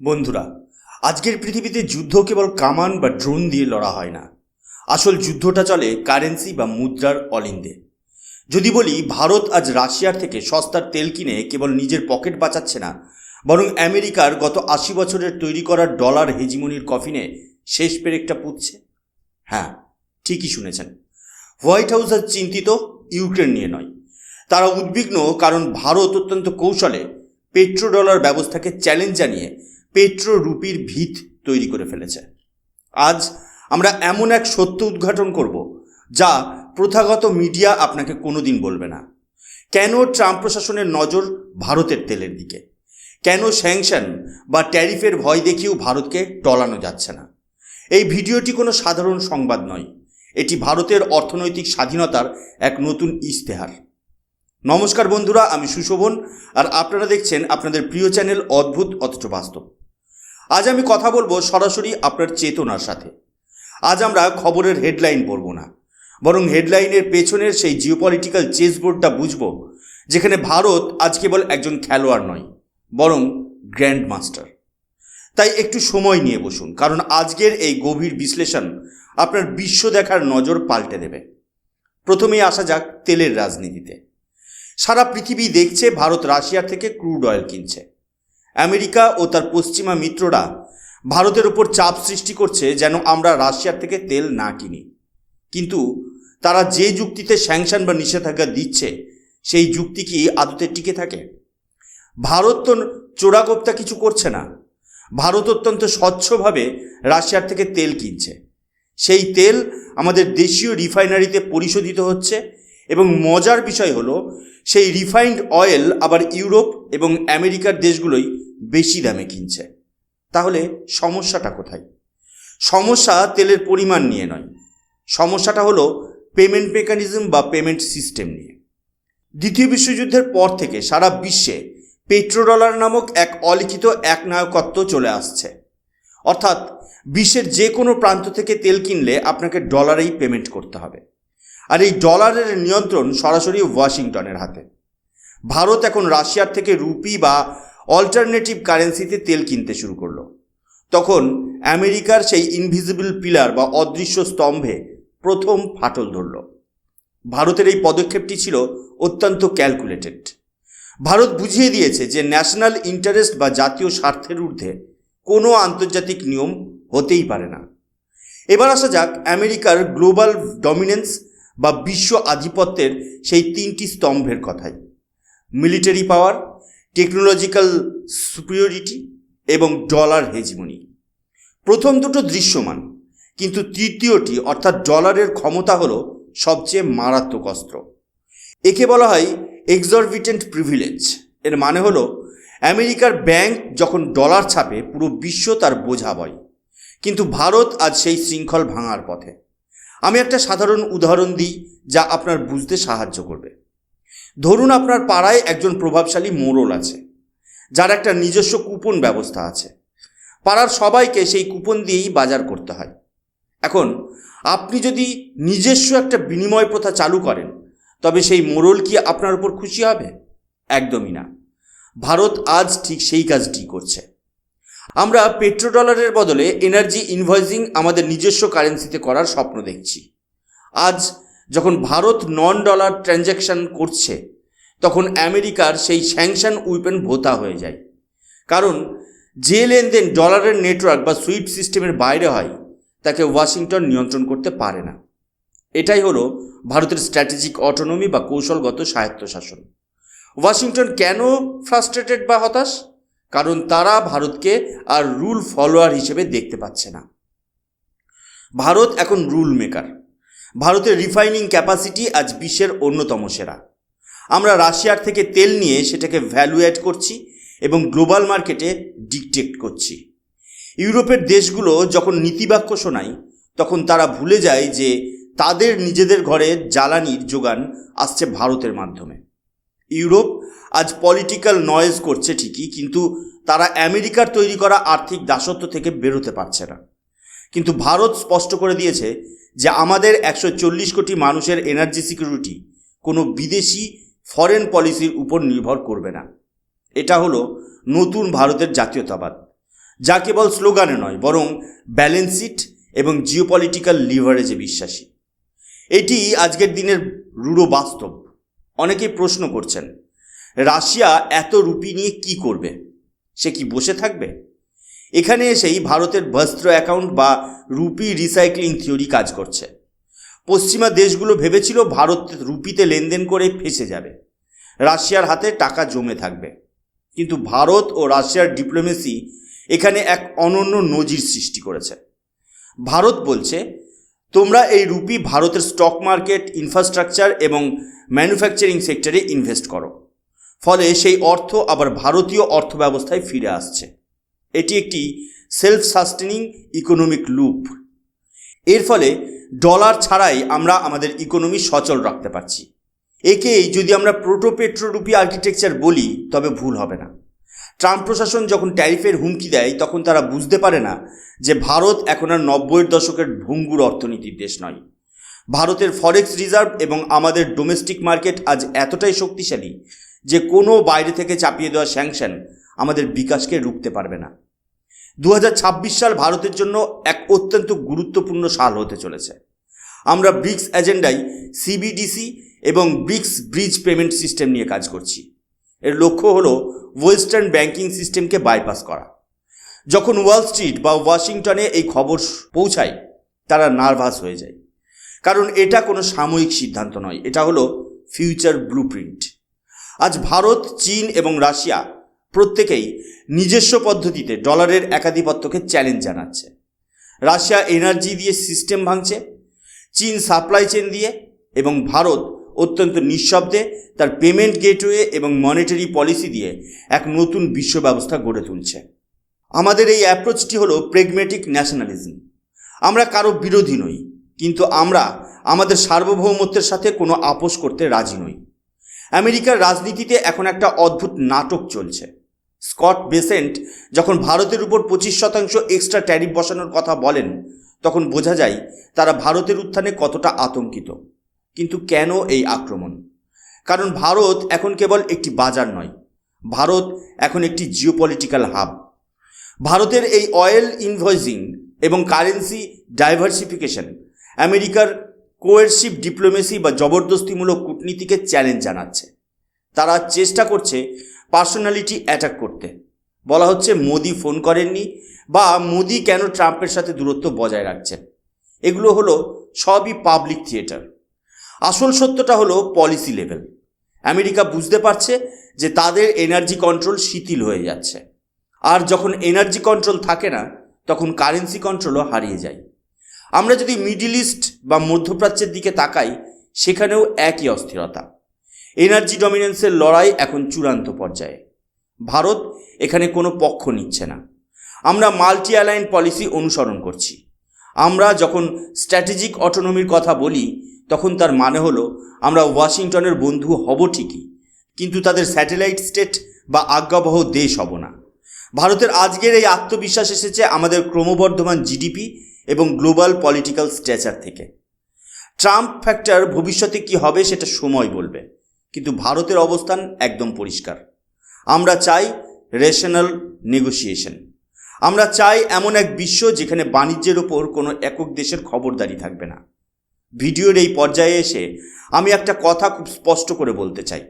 বন্ধুরা, আজকের পৃথিবীতে যুদ্ধ কেবল কামান বা ড্রোন দিয়ে লড়া হয় না। আসল যুদ্ধটা চলে কারেন্সি বা মুদ্রার অলিন্দে। যদি বলি, ভারত আজ রাশিয়ার থেকে সস্তার তেল কিনে কেবল নিজের পকেট বাঁচাচ্ছে না, বরং আমেরিকার গত আশি বছরের তৈরি করা ডলার হেজিমনির কফিনে শেষ পেরেকটা পুঁতছে। হ্যাঁ ঠিকই শুনেছেন। হোয়াইট হাউস আজ চিন্তিত, ইউক্রেন নিয়ে নয়। তারা উদ্বিগ্ন, কারণ ভারত অত্যন্ত কৌশলে পেট্রো ডলার ব্যবস্থাকে চ্যালেঞ্জ জানিয়ে পেট্রো রুপির ভিত তৈরি করে ফেলেছে। আজ আমরা এমন এক সত্য উদ্ঘাটন করব, যা প্রথাগত মিডিয়া আপনাকে কোনোদিন বলবে না। কেন ট্রাম্প প্রশাসনের নজর ভারতের তেলের দিকে? কেন স্যাংশন বা ট্যারিফের ভয় দেখিয়েও ভারতকে টলানো যাচ্ছে না? এই ভিডিওটি কোনো সাধারণ সংবাদ নয়। এটি ভারতের অর্থনৈতিক স্বাধীনতার এক নতুন ইশতেহার। নমস্কার বন্ধুরা, আমি সুশোভন, আর আপনারা দেখছেন আপনাদের প্রিয় চ্যানেল অদ্ভুত অথচ বাস্তব। আজ আমি কথা বলব সরাসরি আপনার চেতনার সাথে। আজ আমরা খবরের হেডলাইন পড়ব না। বরং হেডলাইনের পেছনের সেই জিওপলিটিক্যাল চেসবোর্ডটা বুঝব, যেখানে ভারত আজ কেবল একজন খেলোয়াড় নয়, বরং গ্র্যান্ড মাস্টার তাই একটু সময় নিয়ে বসুন, কারণ আজকের এই গভীর বিশ্লেষণ আপনার বিশ্ব দেখার নজর পাল্টে দেবে। প্রথমেই আসা যাক তেলের রাজনীতিতে। সারা পৃথিবী দেখছে ভারত রাশিয়া থেকে ক্রুড অয়েল কিনছে। আমেরিকা ও তার পশ্চিমা মিত্ররা ভারতের ওপর চাপ সৃষ্টি করছে যেন আমরা রাশিয়ার থেকে তেল না কিনি। কিন্তু তারা যে যুক্তিতে স্যাংশন বা নিষেধাজ্ঞা দিচ্ছে, সেই যুক্তি কি আদতে টিকে থাকে? ভারত তো চোরাগোপ্তা কিছু করছে না। ভারত অত্যন্ত স্বচ্ছভাবে রাশিয়ার থেকে তেল কিনছে। সেই তেল আমাদের দেশীয় রিফাইনারিতে পরিশোধিত হচ্ছে এবং মজার বিষয় হলো, সেই রিফাইন্ড অয়েল আবার ইউরোপ এবং আমেরিকার দেশগুলোই বেশি দামে কিনছে। তাহলে সমস্যাটা কোথায়? সমস্যা তেলের পরিমাণ নিয়ে নয়। সমস্যাটা হলো পেমেন্ট মেকানিজম বা পেমেন্ট সিস্টেম নিয়ে। দ্বিতীয় বিশ্বযুদ্ধের পর থেকে সারা বিশ্বে পেট্রোডলার নামক এক অলিখিত একনায়কত্ব চলে আসছে। অর্থাৎ বিশ্বের যে কোনো প্রান্ত থেকে তেল কিনলে আপনাকে ডলারেই পেমেন্ট করতে হবে। আর এই ডলারের নিয়ন্ত্রণ সরাসরি ওয়াশিংটনের হাতে। ভারত এখন রাশিয়ার থেকে রুপি বা অল্টারনেটিভ কারেন্সিতে তেল কিনতে শুরু করল। তখন আমেরিকার সেই ইনভিজিবল পিলার বা অদৃশ্য স্তম্ভে প্রথম ফাটল ধরল। ভারতের এই পদক্ষেপটি ছিল অত্যন্ত ক্যালকুলেটেড ভারত বুঝিয়ে দিয়েছে যে ন্যাশনাল ইন্টারেস্ট বা জাতীয় স্বার্থের ঊর্ধ্বে কোনো আন্তর্জাতিক নিয়ম হতেই পারে না। এবার আসা যাক আমেরিকার গ্লোবাল ডমিনেন্স বা বিশ্ব আধিপত্যের সেই তিনটি স্তম্ভের কথাই মিলিটারি পাওয়ার টেকনোলজিক্যাল সুপিরিয়রিটি এবং ডলার হেজিমনি প্রথম দুটো দৃশ্যমান, কিন্তু তৃতীয়টি, অর্থাৎ ডলারের ক্ষমতা হলো সবচেয়ে মারাত্মক অস্ত্র। একে বলা হয় এক্সরভিটেন্ট প্রিভিলেজ এর মানে হলো, আমেরিকার ব্যাংক যখন ডলার ছাপে, পুরো বিশ্ব তার বোঝা বয়। কিন্তু ভারত আজ সেই শৃঙ্খল ভাঙার পথে। আমি একটা সাধারণ উদাহরণ দিই, যা আপনার বুঝতে সাহায্য করবে। ধরুন আপনার পাড়ায় একজন প্রভাবশালী মোড়ল আছে, যার একটা নিজস্ব কুপন ব্যবস্থা আছে। পাড়ার সবাইকে সেই কুপন দিয়েই বাজার করতে হয়। এখন, আপনি যদি নিজস্ব একটা বিনিময় প্রথা চালু করেন, তবে সেই মোড়ল কি আপনার উপর খুশি হবে? একদমই না। ভারত আজ ঠিক সেই কাজটি করছে। আমরা পেট্রো ডলারের বদলে এনার্জি ইনভয়েসিং আমাদের নিজস্ব কারেন্সিতে করার স্বপ্ন দেখছি। আজ যখন ভারত নন ডলার ট্রানজ্যাকশন করছে, তখন আমেরিকার সেই স্যাংশন উইপেন ভোতা হয়ে যায়। কারণ যে লেনদেন ডলারের নেটওয়ার্ক বা সুইফট সিস্টেমের বাইরে হয়, তাকে ওয়াশিংটন নিয়ন্ত্রণ করতে পারে না। এটাই হলো ভারতের স্ট্র্যাটেজিক অটোনমি বা কৌশলগত স্বায়ত্তশাসন। ওয়াশিংটন কেন ফ্রাস্ট্রেটেড বা হতাশ? কারণ তারা ভারতকে আর রুল ফলোয়ার হিসেবে দেখতে পাচ্ছে না। ভারত এখন রুল মেকার ভারতের রিফাইনিং ক্যাপাসিটি আজ বিশ্বের অন্যতম সেরা। আমরা রাশিয়ার থেকে তেল নিয়ে সেটাকে ভ্যালু অ্যাড করছি এবং গ্লোবাল মার্কেটে ডিকটেক্ট করছি। ইউরোপের দেশগুলো যখন নীতিবাক্য শোনায়, তখন তারা ভুলে যায় যে তাদের নিজেদের ঘরে জ্বালানির যোগান আসছে ভারতের মাধ্যমে। ইউরোপ আজ পলিটিক্যাল নয়েজ করছে ঠিকই, কিন্তু তারা আমেরিকার তৈরি করা আর্থিক দাসত্ব থেকে বেরোতে পারছে না। কিন্তু ভারত স্পষ্ট করে দিয়েছে যে আমাদের একশো চল্লিশ কোটি মানুষের এনার্জি সিকিউরিটি কোনো বিদেশি ফরেন পলিসির উপর নির্ভর করবে না। এটা হলো নতুন ভারতের জাতীয়তাবাদ, যা কেবল স্লোগানে নয়, বরং ব্যালেন্স শিট এবং জিওপলিটিক্যাল লিভারেজে বিশ্বাসী। এটি আজকের দিনের রূঢ় বাস্তব। অনেকেই প্রশ্ন করছেন, রাশিয়া এত রুপি নিয়ে কি করবে? সে কি বসে থাকবে? এখানে এসেই ভারতের বস্ত্র অ্যাকাউন্ট বা রুপি রিসাইক্লিং থিওরি কাজ করছে। পশ্চিমা দেশগুলো ভেবেছিল ভারত রুপিতে লেনদেন করে ফেসে যাবে। রাশিয়ার হাতে টাকা জমে থাকবে। কিন্তু ভারত ও রাশিয়ার ডিপ্লোমেসি এখানে এক অনন্য নজির সৃষ্টি করেছে। ভারত বলছে, তোমরা এই রুপি ভারতের স্টক মার্কেট ইনফ্রাস্ট্রাকচার এবং ম্যানুফ্যাকচারিং সেক্টরে ইনভেস্ট করো। ফলে সেই অর্থ আবার ভারতীয় অর্থব্যবস্থায় ফিরে আসছে। এটি একটি সেলফ সাস্টেনিং ইকোনমিক লুপ এর ফলে ডলার ছাড়াই আমরা আমাদের ইকোনমি সচল রাখতে পারছি। একেই যদি আমরা প্রোটোপেট্রোরূপী আর্কিটেকচার বলি, তবে ভুল হবে না। ট্রাম্প প্রশাসন যখন ট্যারিফের হুমকি দেয়, তখন তারা বুঝতে পারে না যে ভারত এখন আর নব্বইয়ের দশকের ভঙ্গুর অর্থনীতির দেশ নয়। ভারতের ফরেক্স রিজার্ভ এবং আমাদের ডোমেস্টিক মার্কেট আজ এতটাই শক্তিশালী যে কোনো বাইরে থেকে চাপিয়ে দেওয়া স্যাংশন আমাদের বিকাশকে রুখতে পারবে না। দু হাজার ছাব্বিশ সাল ভারতের জন্য এক অত্যন্ত গুরুত্বপূর্ণ সাল হতে চলেছে। আমরা ব্রিক্স এজেন্ডায় সিবিডিসি এবং ব্রিক্স ব্রিজ পেমেন্ট সিস্টেম নিয়ে কাজ করছি। এর লক্ষ্য হলো ওয়েস্টার্ন ব্যাংকিং সিস্টেমকে বাইপাস করা। যখন ওয়াল স্ট্রিট বা ওয়াশিংটনে এই খবর পৌঁছায়, তারা নার্ভাস হয়ে যায়। কারণ এটা কোনো সাময়িক সিদ্ধান্ত নয়, এটা হলো ফিউচার ব্লুপ্রিন্ট। আজ ভারত, চীন এবং রাশিয়া প্রত্যেকেই নিজস্ব পদ্ধতিতে ডলারের একাধিপত্যকে চ্যালেঞ্জ জানাচ্ছে। রাশিয়া এনার্জি দিয়ে সিস্টেম ভাঙছে, চীন সাপ্লাই চেন দিয়ে এবং ভারত অত্যন্ত নিঃশব্দে তার পেমেন্ট গেটওয়ে এবং মনিটারি পলিসি দিয়ে এক নতুন বিশ্ব ব্যবস্থা গড়ে তুলছে। আমাদের এই অ্যাপ্রোচটি হলো প্রেগমেটিক ন্যাশনালিজম আমরা কারও বিরোধী নই, কিন্তু আমরা আমাদের সার্বভৌমত্বের সাথে কোনো আপোষ করতে রাজি নই। আমেরিকার রাজনীতিতে এখন একটা অদ্ভুত নাটক চলছে। স্কট বেসেন্ট যখন ভারতের উপর পঁচিশ শতাংশ এক্সট্রা ট্যারিফ বসানোর কথা বলেন, তখন বোঝা যায় তারা ভারতের উত্থানে কতটা আতঙ্কিত। কিন্তু কেন এই আক্রমণ? কারণ ভারত এখন কেবল একটি বাজার নয়, ভারত এখন একটি জিওপলিটিক্যাল হাব ভারতের এই অয়েল ইনভয়েসিং এবং কারেন্সি ডাইভার্সিফিকেশন আমেরিকার কোয়ারশিপ ডিপ্লোমেসি বা জবরদস্তিমূলক কূটনীতিকে চ্যালেঞ্জ জানাচ্ছে। তারা চেষ্টা করছে পার্সোনালিটি অ্যাটাক করতে। বলা হচ্ছে মোদি ফোন করেননি বা মোদি কেন ট্রাম্পের সাথে দূরত্ব বজায় রাখছেন। এগুলো হলো সবই পাবলিক থিয়েটার আসল সত্যটা হলো পলিসি লেভেল আমেরিকা বুঝতে পারছে যে তাদের এনার্জি কন্ট্রোল শিথিল হয়ে যাচ্ছে। আর যখন এনার্জি কন্ট্রোল থাকে না, তখন কারেন্সি কন্ট্রোলও হারিয়ে যায়। আমরা যদি মিডিল ইস্ট বা মধ্যপ্রাচ্যের দিকে তাকাই, সেখানেও একই অস্থিরতা। এনার্জি ডমিনেন্সের লড়াই এখন চূড়ান্ত পর্যায়ে। ভারত এখানে কোনো পক্ষ নিচ্ছে না। আমরা মাল্টি অ্যালাইন পলিসি অনুসরণ করছি। আমরা যখন স্ট্র্যাটেজিক অটোনমির কথা বলি, তখন তার মানে হলো, আমরা ওয়াশিংটনের বন্ধু হব ঠিকই, কিন্তু তাদের স্যাটেলাইট স্টেট বা আজ্ঞাবহ দেশ হব না। ভারতের আজকের এই আত্মবিশ্বাস এসেছে আমাদের ক্রমবর্ধমান জিডিপি এবং গ্লোবাল পলিটিক্যাল স্ট্যাচার থেকে। ট্রাম্প ফ্যাক্টর ভবিষ্যতে কি হবে সেটা সময় বলবে। কিন্তু ভারতের অবস্থান একদম পরিষ্কার। আমরা চাই রেশনাল নেগোসিয়েশন আমরা চাই এমন এক বিশ্ব যেখানে বাণিজ্যের ওপর কোনো একক দেশের খবরদারি থাকবে না। ভিডিওর এই পর্যায়ে এসে আমি একটা কথা খুব স্পষ্ট করে বলতে চাই।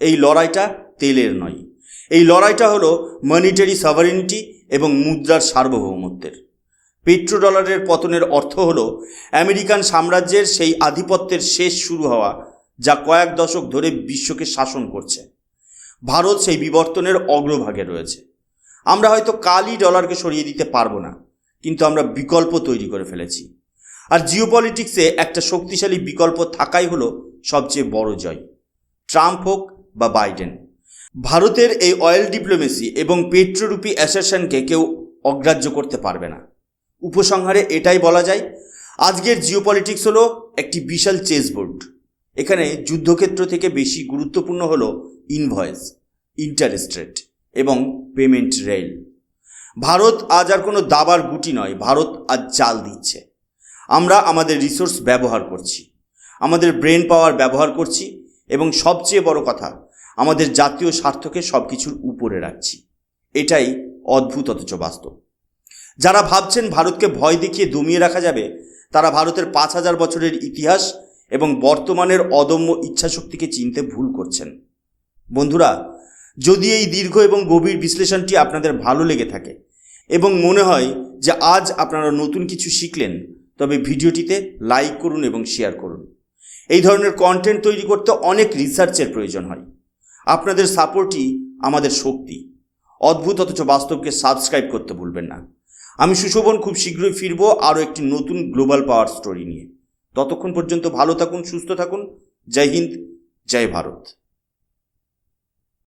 এই লড়াইটা তেলের নয়। এই লড়াইটা হলো মনিটারি সাভারিনিটি এবং মুদ্রার সার্বভৌমত্বের। পেট্রো ডলারের পতনের অর্থ হলো আমেরিকান সাম্রাজ্যের সেই আধিপত্যের শেষ শুরু হওয়া যা কয়েক দশক ধরে বিশ্বকে শাসন করছে। ভারত সেই বিবর্তনের অগ্রভাগে রয়েছে। আমরা হয়তো কালই ডলারকে সরিয়ে দিতে পারব না, কিন্তু আমরা বিকল্প তৈরি করে ফেলেছি। আর জিওপলিটিক্সে একটা শক্তিশালী বিকল্প থাকাই হলো সবচেয়ে বড় জয়। ট্রাম্প হোক বা বাইডেন, ভারতের এই অয়েল ডিপ্লোমেসি এবং পেট্রোরূপী অ্যাসেশনকে কেউ অগ্রাহ্য করতে পারবে না। উপসংহারে এটাই বলা যায়, আজকের জিওপলিটিক্স হলো একটি বিশাল চেসবোর্ড। এখানে যুদ্ধক্ষেত্র থেকে বেশি গুরুত্বপূর্ণ হল ইনভয়েস ইন্টারেস্ট রেট এবং পেমেন্ট রেল ভারত আজ আর কোনো দাবার গুটি নয়, ভারত আজ চাল দিচ্ছে। আমরা আমাদের রিসোর্স ব্যবহার করছি, আমাদের ব্রেন পাওয়ার ব্যবহার করছি এবং সবচেয়ে বড় কথা, আমাদের জাতীয় স্বার্থকে সব কিছুর উপরে রাখছি। এটাই অদ্ভুত অথচ বাস্তব। যারা ভাবছেন ভারতকে ভয় দেখিয়ে দমিয়ে রাখা যাবে, তারা ভারতের পাঁচ হাজার বছরের ইতিহাস এবং বর্তমানের অদম্য ইচ্ছাশক্তিকে চিনতে ভুল করছেন। বন্ধুরা, যদি এই দীর্ঘ এবং গভীর বিশ্লেষণটি আপনাদের ভালো লেগে থাকে এবং মনে হয় যে আজ আপনারা নতুন কিছু শিখলেন, তবে ভিডিওটিতে লাইক করুন এবং শেয়ার করুন। এই ধরনের কন্টেন্ট তৈরি করতে অনেক রিসার্চের প্রয়োজন হয়। আপনাদের সাপোর্টই আমাদের শক্তি। অদ্ভুত অথচ বাস্তবকে সাবস্ক্রাইব করতে ভুলবেন না। আমি সুশোভন, খুব শীঘ্রই ফিরবো আরও একটি নতুন গ্লোবাল পাওয়ার স্টোরি নিয়ে। ততক্ষণ পর্যন্ত ভালো থাকুন সুস্থ থাকুন। জয় হিন্দ জয় ভারত।